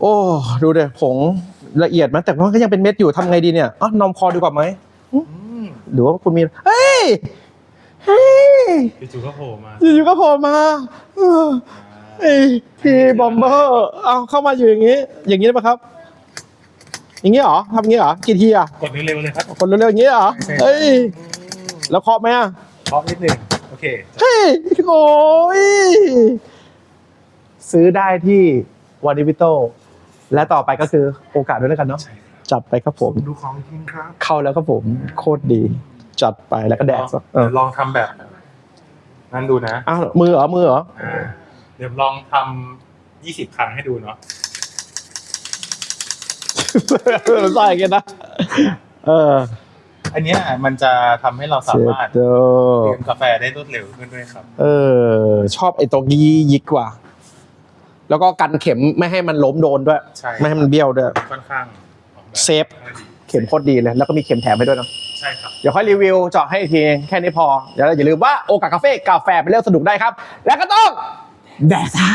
โอ้ดูเดี๋ยผงละเอียดมั้ยแต่ว่าก็ยังเป็นเม็ดอยู่ทำไงดีเนี่ยอ๋อนอมคอดีกว่าไหมอืมหรือว่าคุณมีเฮ้ยเฮ้ยจู่ๆก็โผล่มาอยู่ๆก็โผล่มาเออเฮ้ยพี่บอมเบอร์เอาเข้ามาอยู่อย่างนี้ อย่างนี้ได้ปะครับ อย่างนี้เหรอทำอย่างนี้เหรอกี่ทีอะกดเร็วๆเลยครับคนเร็วๆอย่างนี้เหรอเฮ้ยแล้วเคาะไหมอะเคาะนิดหนึ่งโอเคเฮ้ยโอ้ยซื้อได้ที่วานิวิโต และต่อไปก็คือโอกาสด้วยแล้วกันเนาะใช่ครับจัดไปครับผม ดูของจริงครับเข้าแล้วครับผมโคตรดี จัดไปแล้วก็แดกซะเออลองทำแบบนั้นดูนะอ้าวมือเหรอมือเหรออ่าเดี๋ยวลองทำยี่สิบครั้งให้ดูเนาะมันใส่กันนะเอออันเนี้ยมันจะทำให้เราสาเจ็ดมารถโดดื่มกาแฟได้รวดเร็วขึ้นด้วยครับ เออชอบไอ้ตรงยียิกกว่า แล้วก็กันเข็มไม่ให้มันล้มโดนด้วย ใช่ ไม่ให้มันเบี้ยวด้วย ค่อนข้างออกแบบเซฟเข็มโคตรดีเลย แล้วก็มีเข็มแถมให้ด้วยเนาะ ใช่ครับ เดี๋ยวค่อยรีวิวเจาะให้อีกที แค่นี้พอ เดี๋ยวอย่าลืมว่าโอกาสคาเฟ่กาแฟเป็นเรื่องสนุกได้ครับ แล้วก็ต้องแดกซะ